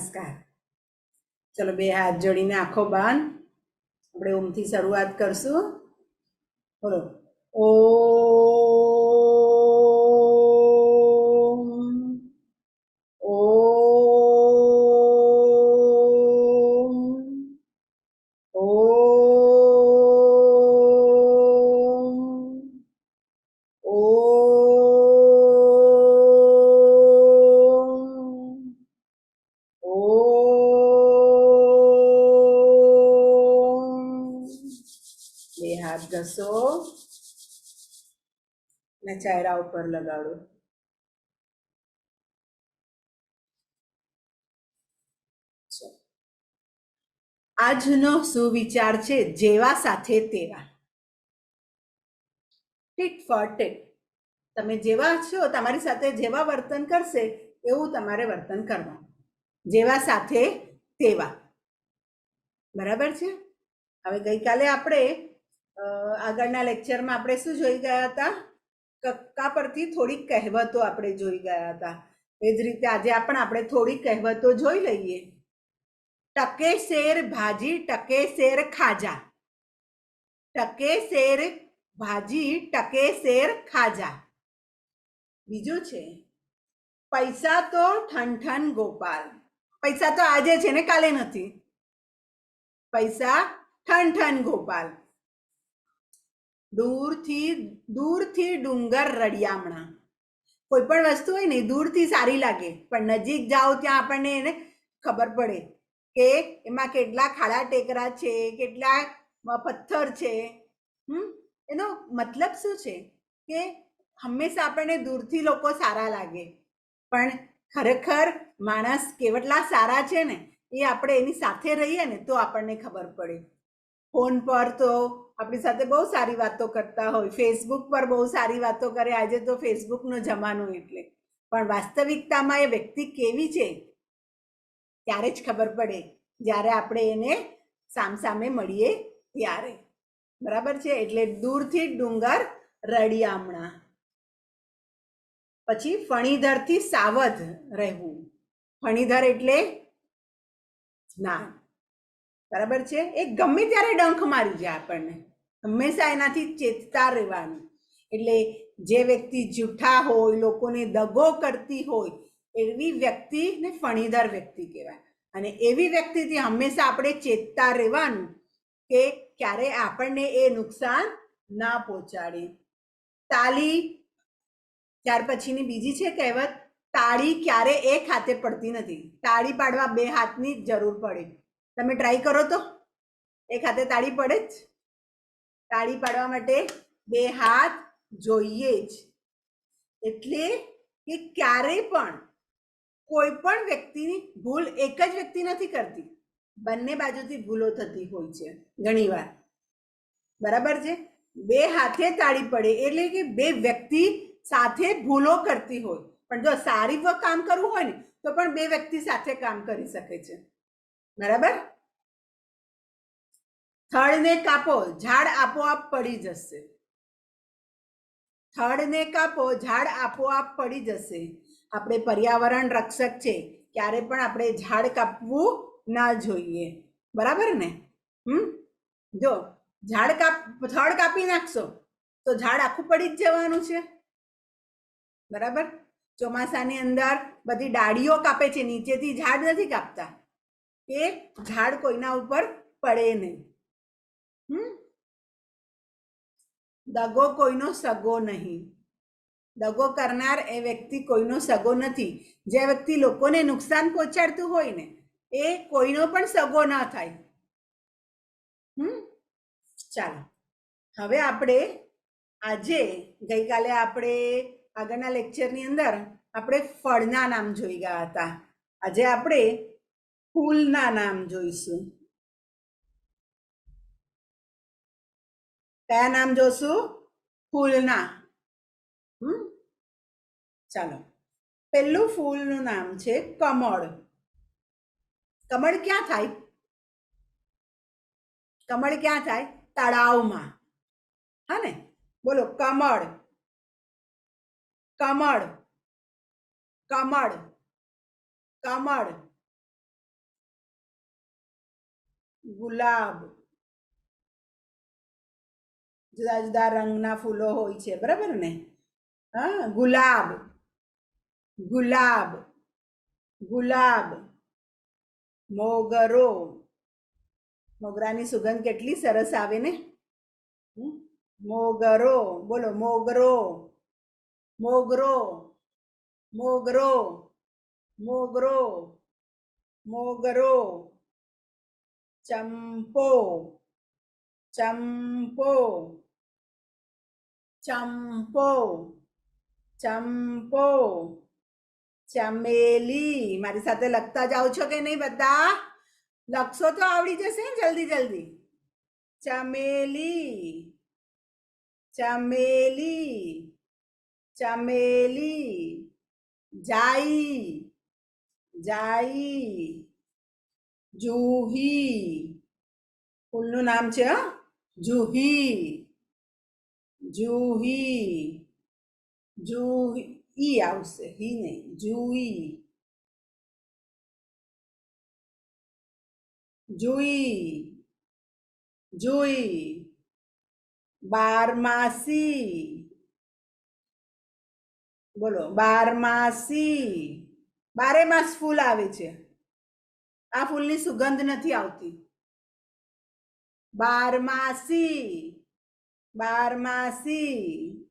નમસ્કાર. ચલો બે હાથ જોડીને આંખો બાંધ આપણે ઓમથી શરૂઆત કરશું. બોલો. ઓમ ચહેરા ઉપર લગાડો. આજનો સુવિચાર છે જેવા સાથે તેવા. ટીટ ફોર ટીટ તમે જેવા છો, તમારી સાથે જેવા વર્તન કરશે, એવું તમારે વર્તન કરવાનું. જેવા સાથે તેવા. બરાબર છે? હવે ગઈકાલે આપણે આગળના લેક્ચરમાં આપણે શું જોઈ ગયા હતા? કક્કા પરથી થોડીક કહેવતો આપણે જોઈ ગયા હતા. એ જ રીતે આજે પણ આપણે થોડીક કહેવતો જોઈ લઈએ. ટકે શેર ભાજી, ટકે શેર ખાજા. ટકે શેર ભાજી, ટકે શેર ખાજા. બીજું છે, પૈસા તો ઠન ઠન ગોપાલ. પૈસા તો આજે છે ને કાલે નથી. પૈસા ઠન ઠન ગોપાલ. દૂરથી દૂરથી ડુંગર રડિયામણા કોઈ પણ વસ્તુ હોય ને દૂરથી સારી લાગે, પણ નજીક જાઓ ત્યાં આપણને એને ખબર પડે કે એમાં કેટલા ખાડા ટેકરા છે, કેટલા પથ્થર છે. હમ? એનો મતલબ શું છે? કે હંમેશા આપણને દૂરથી લોકો સારા લાગે. પણ ખરેખર માણસ કેવટલા સારા છે ને, એ આપણે એની સાથે રહીએ ને તો આપણને ખબર પડે. ફોન પર તો આપણી સાથે બહુ સારી વાતો કરતા હોય. ફેસબુક પર બહુ સારી વાતો કરે. આજે તો ફેસબુકનો જમાનો એટલે. પણ વાસ્તવિકતામાં એ વ્યક્તિ કેવી છે? ત્યારે જ ખબર પડે. જ્યારે આપણે એને સામસામે મળીએ ત્યારે. બરાબર છે? એટલે દૂરથી ડુંગર રડિયામણા પછી ફણીધરથી સાવધ રહેવું. ફણીધર એટલે જ્ઞાન બરાબર છે? એ ગમે ત્યારે ડંખ મારી જાય આપણને. હંમેશા એનાથી ચેતતા રહેવાનું. એટલે જે વ્યક્તિ જૂઠા હોય, લોકોને દગો કરતી હોય, એવી વ્યક્તિને ફણીધર વ્યક્તિ કહેવાય. અને એવી વ્યક્તિથી હંમેશા આપણે ચેતતા રહેવાનું કે ક્યારે આપણને એ નુકસાન ના પહોંચાડે. તાલી, ત્યાર પછીની બીજી છે કહેવત, તાળી ક્યારે એક હાથે પડતી નથી. તાળી પાડવા બે હાથની જરૂર પડે. તમે ટ્રાય કરો તો. એક હાથે તાળી પડે જ. તાળી પાડવા માટે બે હાથ જોઈએ જ. એટલે કે ક્યારેય પણ કોઈ પણ વ્યક્તિની ભૂલ એક જ વ્યક્તિ નથી કરતી. બંને બાજુથી ભૂલો થતી હોય છે ઘણીવાર બરાબર છે? બે હાથે તાળી પડે એટલે કે બે વ્યક્તિ સાથે ભૂલો કરતી હોય. પણ જો સારી કામ કરવું હોય ને, તો પણ બે વ્યક્તિ સાથે કામ કરી શકે છે. બરાબર? થડને કાપો, ઝાડ આપોઆપ પડી જશે. થડને કાપો, ઝાડ આપોઆપ પડી જશે. આપણે પર્યાવરણ રક્ષક છે, ક્યારે પણ આપણે ઝાડ કાપવું ના જોઈએ. બરાબર ને? હમ? જો, ઝાડ કાપ થડ કાપી નાખશો, તો ઝાડ આખું પડી જ જવાનું છે. બરાબર? ચોમાસાની અંદર બધી ડાળીઓ કાપે છે, નીચેથી ઝાડ નથી કાપતા. કે ઝાડ કોઈના ઉપર પડે નહીં. હમ દગો કોઈનો સગો નહીં. દગો કરનાર એ વ્યક્તિ કોઈનો સગો નથી. જે વ્યક્તિ લોકોને નુકસાન પહોંચાડતું હોય ને, એ કોઈનો પણ સગો ના થાય. હમ ચાલો. હવે આપણે આજે ગઈકાલે આપણે આગળના લેક્ચરની અંદર આપણે ફળના નામ જોઈ ગયા હતા. આજે આપણે ફૂલના નામ જોઈશું. કયા નામ જોશું? ફૂલના. હમ? ચાલો. પહેલું ફૂલનું નામ છે કમળ. કમળ ક્યાં થાય? કમળ ક્યાં થાય? તળાવમાં. હા ને? બોલો, કમળ. કમળ. કમળ. કમળ. ગુલાબ. જુદા જુદા રંગના ફૂલો હોય છે, બરાબર ને? હા, ગુલાબ ગુલાબ ગુલાબ, મોગરો. મોગરાની સુગંધ કેટલી સરસ આવે ને? મોગરો, બોલો, મોગરો મોગરો મોગરો મોગરો મોગરો, ચંપો ચંપો. ચંપો ચંપો ચમેલી મારી સાથે લખતા જાઓ છો કે નહીં બધા લખશો તો આવડી જશે ને જલ્દી જલ્દી ચમેલી ચમેલી ચમેલી જાઈ જાઈ જુહી ફૂલનું નામ છે હં? જુહી જુહી જુહી, ઈ આવશે હી નહીં, જુહી. જુઈ જુઈ બારમાસી. બોલો, બારમાસી. બારે માસ ફૂલ આવે છે. આ ફૂલની સુગંધ નથી આવતી. બારમાસી. બારમાસી.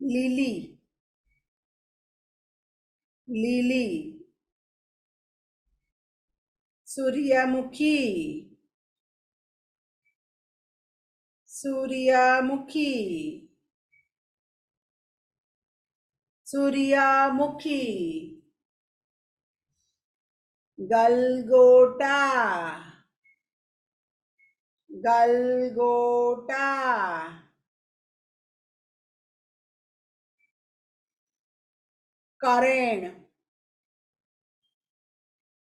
લીલી. લીલી. સૂર્યમુખી. સૂર્યમુખી. સૂર્યમુખી. ગલગોટા. ગલગોટા કરેણ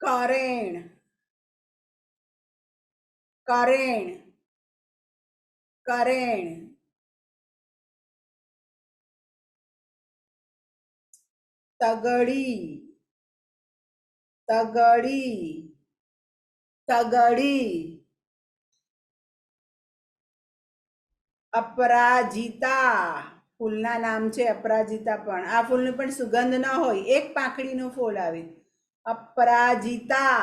કરેણ કરેણ કરેણ તગડી તગડી તગડી અપરાજિતા. ફૂલના નામ છે અપરાજિતા પણ. આ ફૂલની પણ સુગંધ ન હોય, એક પાંખડીનું ફૂલ આવે. અપરાજિતા.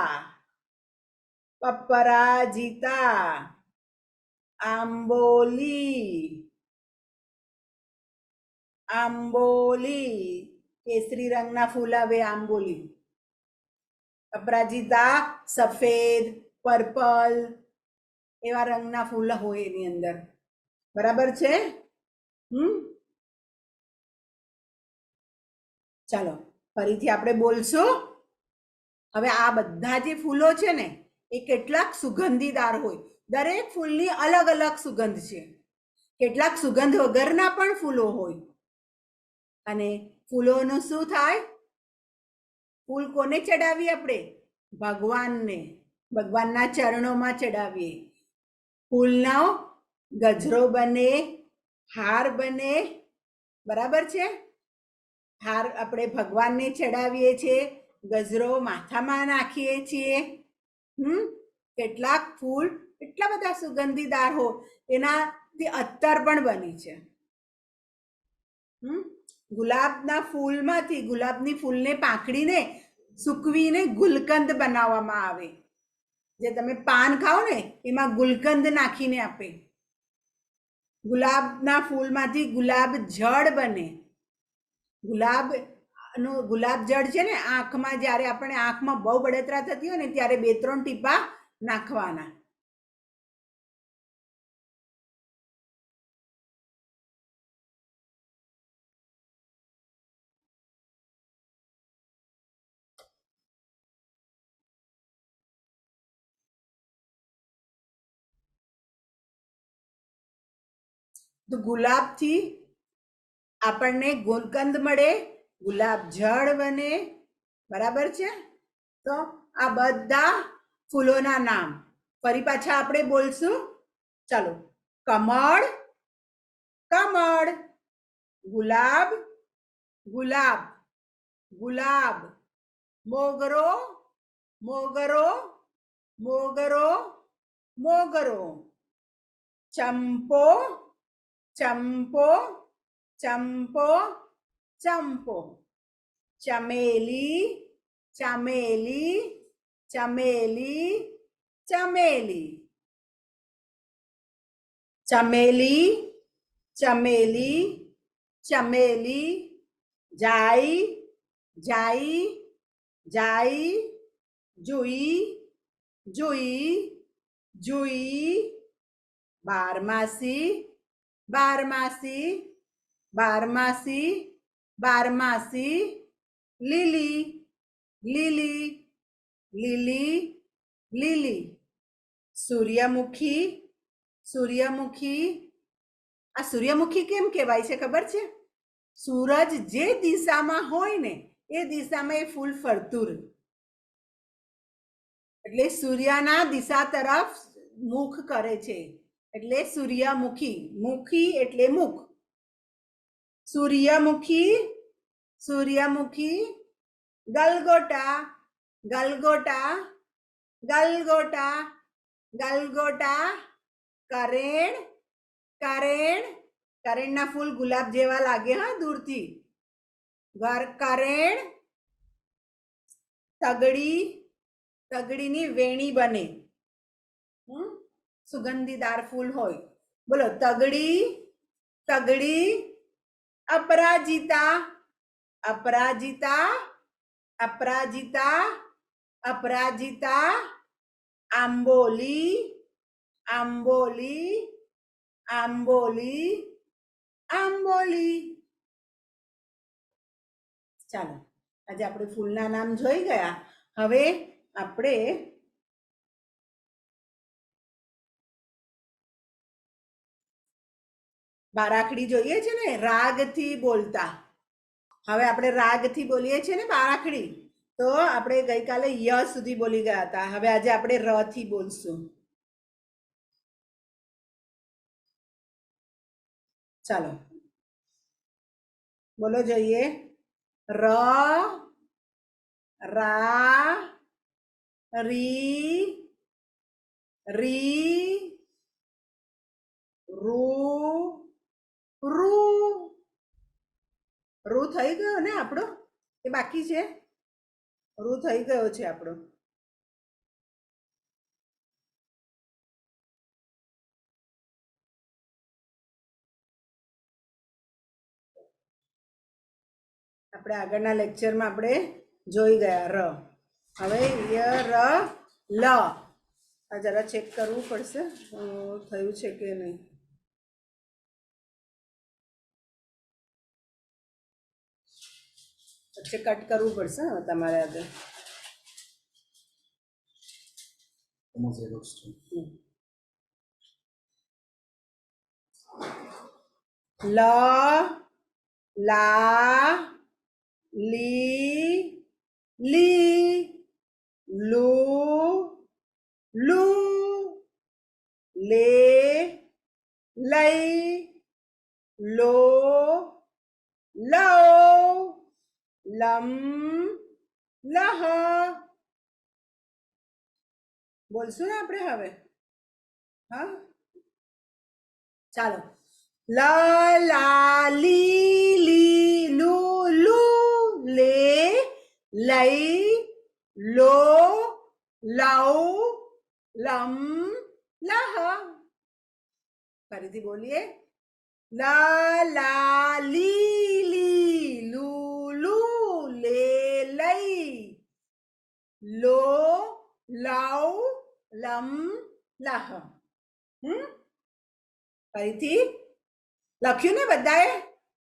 અપરાજિતા. આંબોલી. આંબોલી. કેસરી રંગના ફૂલ આવે આંબોલી. અપરાજિતા સફેદ, પર્પલ, એવા રંગના ફૂલ હોય એની અંદર. બરાબર છે? હમ? ચાલો, ફરીથી આપણે બોલશું. હવે આ બધા જે ફૂલો છે ને, એ કેટલાક સુગંધીદાર હોય. દરેક ફૂલની અલગ અલગ સુગંધ છે. કેટલાક સુગંધ વગરના પણ ફૂલો હોય. અને ફૂલોનું શું થાય? ફૂલ કોને ચડાવીએ આપણે? ભગવાનને. ભગવાનના ચરણોમાં ચડાવીએ. ફૂલનો ગજરો બને, હાર બને, બરાબર છે? હાર આપણે ભગવાનને ચડાવીએ છીએ, ગજરો માથામાં નાખીએ છીએ, હમ? કેટલાક ફૂલ, એટલા બધા સુગંધીદાર હો, એનાથી અત્તર પણ બની છે. હમ? ગુલાબના ફૂલમાંથી, ગુલાબની ફૂલને પાંખડીને, સૂકવીને ગુલકંદ બનાવવામાં આવે. જે તમે પાન ખાઓ ને, એમાં ગુલકંદ નાખીને આપે. ગુલાબના ફૂલમાંથી ગુલાબ જળ બને. ગુલાબનું ગુલાબ જળ છે ને, આંખમાં જ્યારે આપણે આંખમાં બહુ બળતરા થતી હોય ને, ત્યારે બે ત્રણ ટીપા નાખવાના. તો ગુલાબથી આપણને ગોલકંદ મળે, ગુલાબ જળ બને, બરાબર છે? તો આ બધા ફૂલોના નામ. ફરી પાછા આપણે બોલશું. ચાલો, કમળ કમળ, ગુલાબ ગુલાબ ગુલાબ, મોગરો મોગરો મોગરો મોગરો, ચંપો ચંપો ચંપો ચંપો ચમેલી ચમેલી ચમેલી ચમેલી ચમેલી ચમેલી ચમેલી જાઈ જાઈ જાઈ જોઈ જોઈ જોઈ બારમાસી બારમાસી બારમાસી બારમાસી, લીલી લીલી લીલી લીલી. સૂર્યમુખી સૂર્યમુખી. આ સૂર્યમુખી કેમ કહેવાય છે ખબર છે? સૂરજ જે દિશામાં હોય ને, એ દિશામાં એ ફૂલ ફરતું. એટલે સૂર્યના દિશા તરફ મુખ કરે છે. એટલે સૂર્યમુખી, મુખી એટલે મુખ સૂર્યમુખી સૂર્યમુખી, ગલગોટા ગલગોટા ગલગોટા ગલગોટા, કરેણ કરેણ, કરેણના ફૂલ ગુલાબ જેવા લાગે, હા, દૂરથી કરેણ, તગડી, તગડીની વેણી બને? સુગંધીદાર ફૂલ હોય. બોલો, તગડી તગડી, અપરાજિતા અપરાજિતા અપરાજિતા અપરાજિતા, આંબોલી આંબોલી આંબોલી આંબોલી. ચાલો, આજે આપણે ફૂલના નામ જોઈ ગયા. હવે આપણે બારાખડી જોઈએ છે ને, રાગથી બોલતા. હવે આપણે રાગથી બોલીએ છીએ ને બારાખડી, તો આપણે ગઈકાલે ય સુધી બોલી ગયા હતા. હવે આજે આપણે ર થી બોલશું. ચાલો. બોલો જોઈએ. ર, રા, રી રી, રૂ રૂ. રૂ થઈ ગયો ને આપણો? એ બાકી છે? રૂ થઈ ગયો છે આપણો. આપણે આગળના લેક્ચરમાં આપણે જોઈ ગયા ર. હવે ય, ર, લ. આ જરા ચેક કરવું પડશે. થયું છે કે નહીં? પછી કટ કરવું પડશે ને તમારે આગળ. લ લા લી લી લુ લુ લે લઈ લો લો લમ, લહ. બોલશું ને આપણે હવે? હા? ચાલો. લ લા લી લી લુ લુ લે લઈ, લો લવ લમ, લહ. ફરીથી બોલીએ. લા લી લી લુ લુ લે લઈ લો લવ લમ લહ હમ ફરીથી લખ્યું ને બધાએ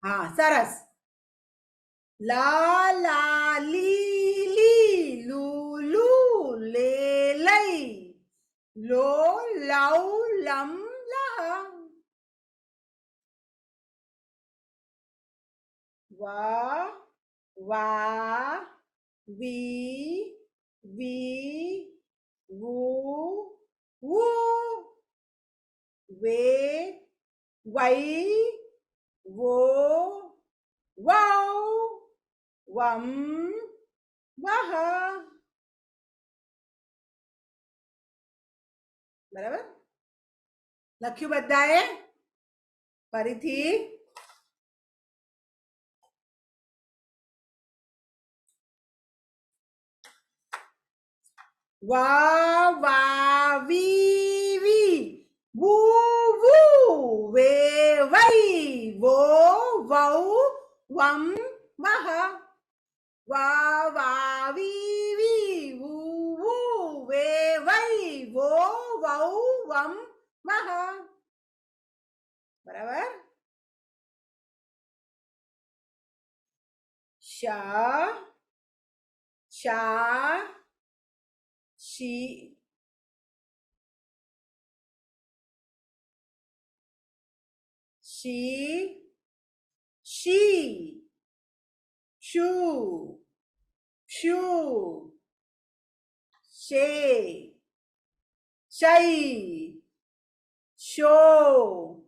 હા સરસ લા લા લી લી લુ લુ લે લઈ લો લવ લમ લહ વા વા, વી વી, વુ વુ. વે, વૈ, વો, વૌ, વમ, વહ. બરાબર? લખ્યું બધાએ? ફરીથી. વા વા વી વી વુ વુ વે વૈ વો વૌ વમ વહ વા વા વી વી વુ વુ વે વૈ વો વૌ વમ વહ બરાબર શા શા શી she she shoo shoo she shay show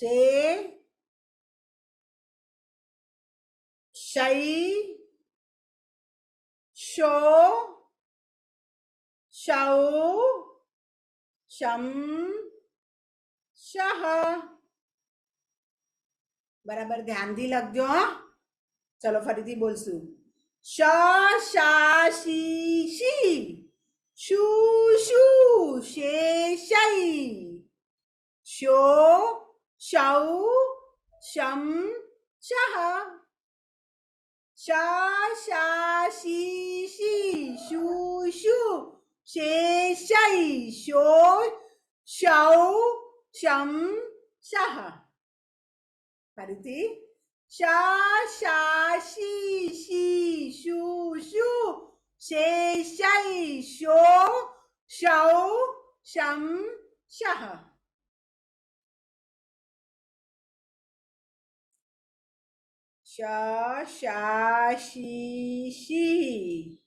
she shay show show શમ શહ બરાબર ધ્યાનથી લખજો. ચલો ફરીથી બોલશું શ શા શી શી શુ શુ શે શૈ શો શૌ શમ શહ શા શા શી શી શુ શુ શે શૈ શો શૌ શમ શહ ફરીથી શા શા શી શી શુ શુ શે શૈ શો શૌ શમ શહ શ શા શી શી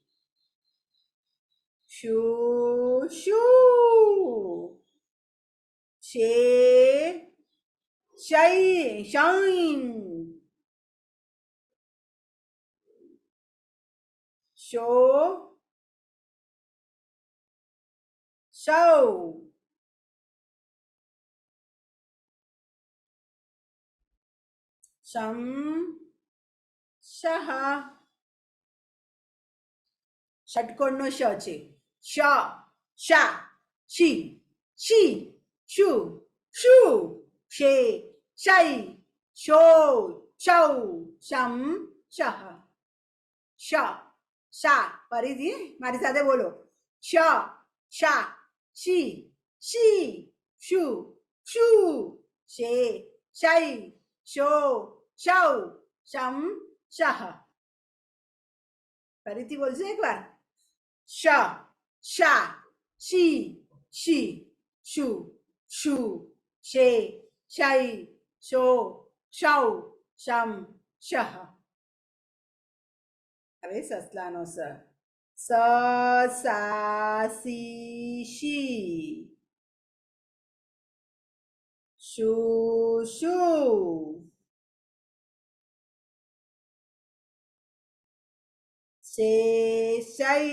શુ શુ શે શૈ શૈ શો સૌ શમ શહ ષટકોણનો શ છે શ શા શી શી શુ શુ શે શૈ શો શૌ શમ શહ શ શા ફરીથી મારી સાથે બોલો શ શા શી શી શુ શુ શે શૈ શો શૌ શમ શહ ફરીથી બોલજો એકવાર. શ, શા, શી શી, શુ શુ, શે, શૈ, શો, શૌ, શમ શહ હવે સસલાનો સ. સ, સા, સી, શી. શુ શુ. શે શૈ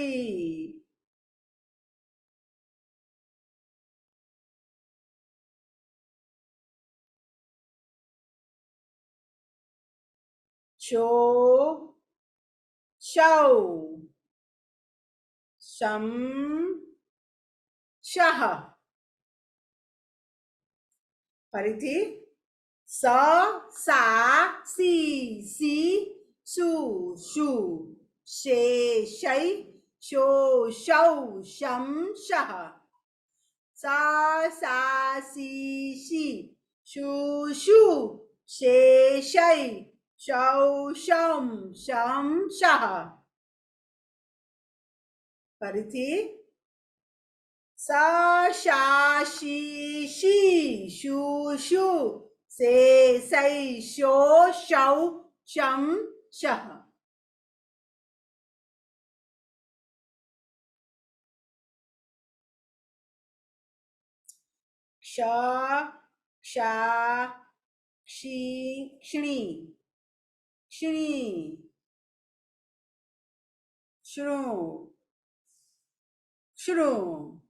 શો શૌ શમ શહ ફરીથી સ સા સી સી સુ શુ શી શુ શુ શે શૈ શૌ શમ શમ શહ ફરીથી સ શા શી શી શુ શુ શે સૈ શો શૌ શમ શહ sha, sha, she, shri, shri, shru, shru.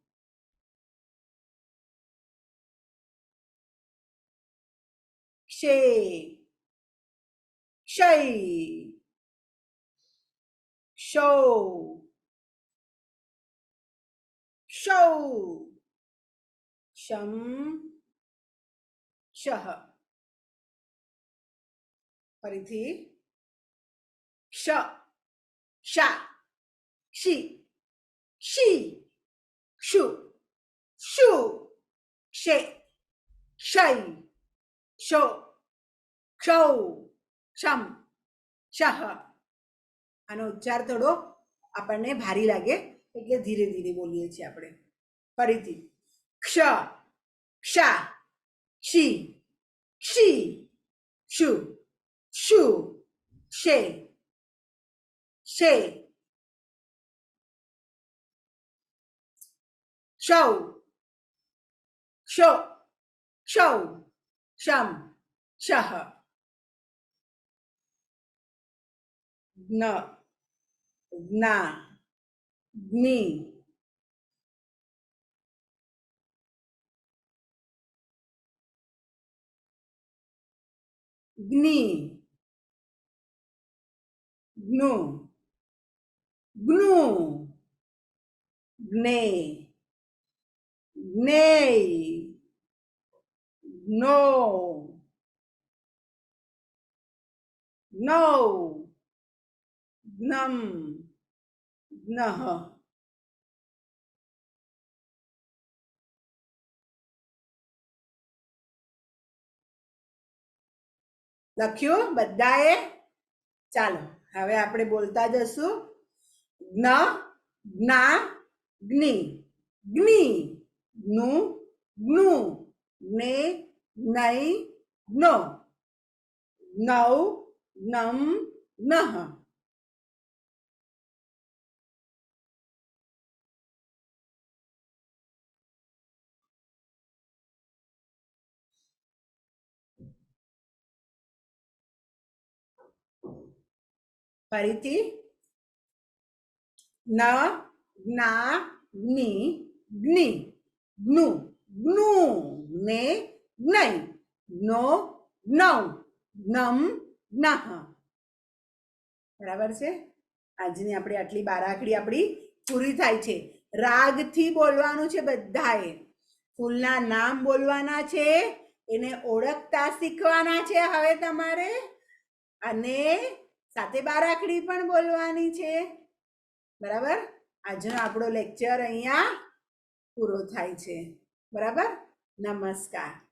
She, shay, show, show. શમ શહ ફરીથી ક્ષ ક્ષા ક્ષી ક્ષી ક્ષુ ક્ષુ ક્ષે ક્ષય ક્ષો ક્ષૌ ક્ષમ ક્ષહ આનો ઉચ્ચાર થોડો આપણને ભારી લાગે એટલે ધીરે ધીરે બોલીએ છીએ આપણે ફરીથી ક્ષ sha, she, she, shu, shu, she, she, show, show, show, sham, shah, na, na, ni. gni. Gnu. Gnu. Gne gnè, no no gnum no લખ્યું, બધાએ? ચાલો, હવે આપણે બોલતા જશું. જ્ઞ, જ્ઞા, જ્ઞિ. જ્ઞિ, જ્ઞુ જ્ઞુ. જ્ઞે, જ્ઞૈ, જ્ઞો. નૌ જ્ઞમ જ્ઞઃ ફરીથી ન જ્ઞા જ્ઞિ જ્ઞિ જ્ઞુ જ્ઞુ ને જ્ઞૈ જ્ઞો જ્ઞૌ જ્ઞમ જ્ઞહ બરાબર છે? આજની આપણે આટલી બારાકડી આપણી પૂરી થાય છે. રાગથી બોલવાનું છે બધાએ. ફૂલના નામ બોલવાના છે, એને ઓળખતા શીખવાના છે હવે તમારે. અને સાથે બારાખડી પણ બોલવાની છે. બરાબર? આજનો આપણો લેક્ચર અહીંયા પૂરો થાય છે. બરાબર? નમસ્કાર.